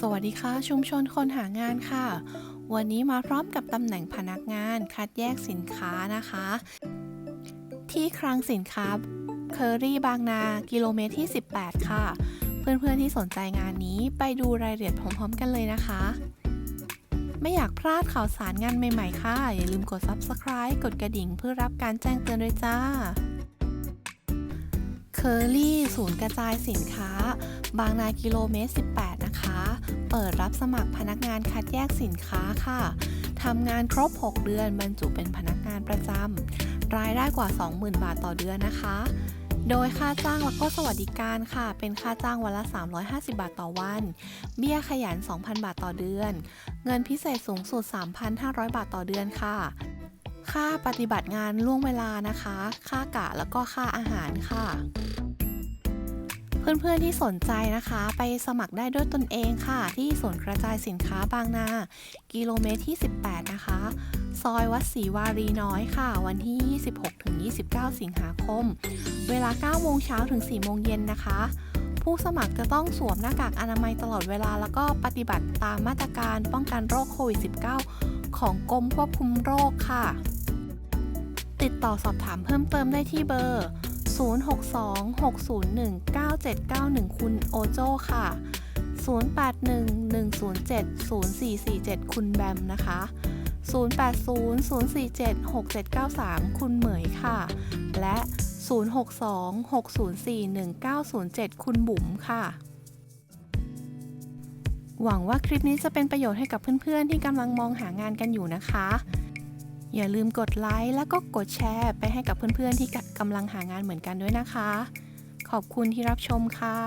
สวัสดีค่ะ ชุมชนคนหางานค่ะ วันนี้มาพร้อมกับตำแหน่งพนักงานคัดแยกสินค้านะคะ ที่คลังสินค้าเคอรี่บางนา กิโลเมตรที่ 18 ค่ะ เพื่อนๆที่สนใจงานนี้ไปดูรายละเอียดพร้อมๆกันเลยนะคะ ไม่อยากพลาดข่าวสารงานใหม่ๆ ค่ะ อย่าลืมกด Subscribe กดกระดิ่งเพื่อรับการแจ้งเตือนด้วยจ้า เคอรี่ศูนย์กระจายสินค้า บางนากิโลเมตร 18 นะคะ เปิดรับสมัครพนักงานคัดแยกสินค้าค่ะทำงานครบ 6 เดือนบรรจุเป็นพนักงานประจำรายได้กว่า 20,000 บาทต่อเดือนนะคะ โดยค่าจ้างแล้วก็สวัสดิการค่ะ เป็นค่าจ้างวันละ 350 บาทต่อวัน เบี้ยขยัน 2,000 บาทต่อเดือน เงินพิเศษสูงสุด 3,500 บาทต่อเดือนค่ะค่าปฏิบัติงานล่วงเวลานะคะ ค่ากะแล้วก็ค่าอาหารค่ะ เพื่อนๆที่สนใจนะคะ ไปสมัครได้ด้วยตนเองค่ะ ที่ศูนย์กระจายสินค้าบางนา กิโลเมตรที่ 18 นะคะ ซอยวัดศรีวารีน้อยค่ะ วันที่ 26-29 สิงหาคม เวลา 9 โมงเช้าถึง 4 โมงเย็นนะคะ ผู้สมัครจะต้องสวมหน้ากากอนามัยตลอดเวลา แล้วก็ปฏิบัติตามมาตรการป้องกันโรคโควิด -19 ของกรมควบคุมโรคค่ะ ติดต่อสอบถามเพิ่มเติมได้ที่เบอร์ 0626019791 คุณโอโจค่ะ 0811070447 คุณแบมนะคะ 0800476793 คุณเหมยค่ะ และ 0626041907 คุณบุ๋มค่ะ หวังว่าคลิปนี้จะเป็นประโยชน์ให้กับเพื่อนๆ ที่กำลังมองหางานกันอยู่นะคะ อย่าลืมกดไลค์แล้วก็กดแชร์ไปให้กับเพื่อนๆที่กำลังหางานเหมือนกันด้วยนะคะ ขอบคุณที่รับชมค่ะ